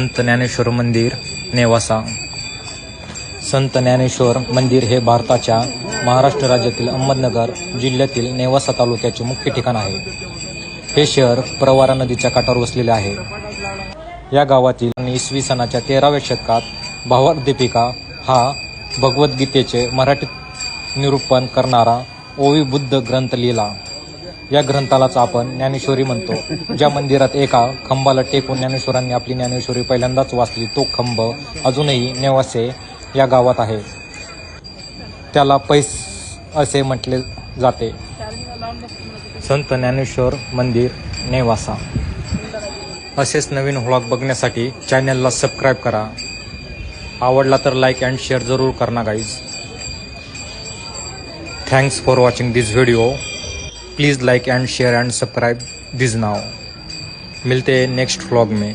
संत ज्ञानेश्वर मंदिर नेवासा. संत ज्ञानेश्वर मंदिर हे भारताच्या महाराष्ट्र राज्यातील अहमदनगर जिल्ह्यातील नेवासा तालुक्याचे मुख्य ठिकाण आहे. हे शहर प्रवारा नदीच्या काठावर वसलेले आहे. या गावातील इसवी सणाच्या तेराव्या शतकात भावार्दीपिका हा भगवद्गीतेचे मराठीत निरूपण करणारा ओवी बुद्ध ग्रंथ लिहिला. या ग्रंथालाच आपण ज्ञानेश्वरी म्हणतो. ज्या मंदिरात एका खंबाला टेकून ज्ञानेश्वरांनी आपली ज्ञानेश्वरी पहिल्यांदाच वाचली तो खंब अजूनही नेवासे या गावात आहे. त्याला पैस असे म्हटले जाते. संत ज्ञानेश्वर मंदिर नेवासा. असेच नवीन व्लॉग बघण्यासाठी चॅनलला सबस्क्राईब करा. आवडला तर लाईक अँड शेअर जरूर करना guys thanks for watching this video please like and share and subscribe this now मिलते हैं नेक्स्ट व्लॉग में.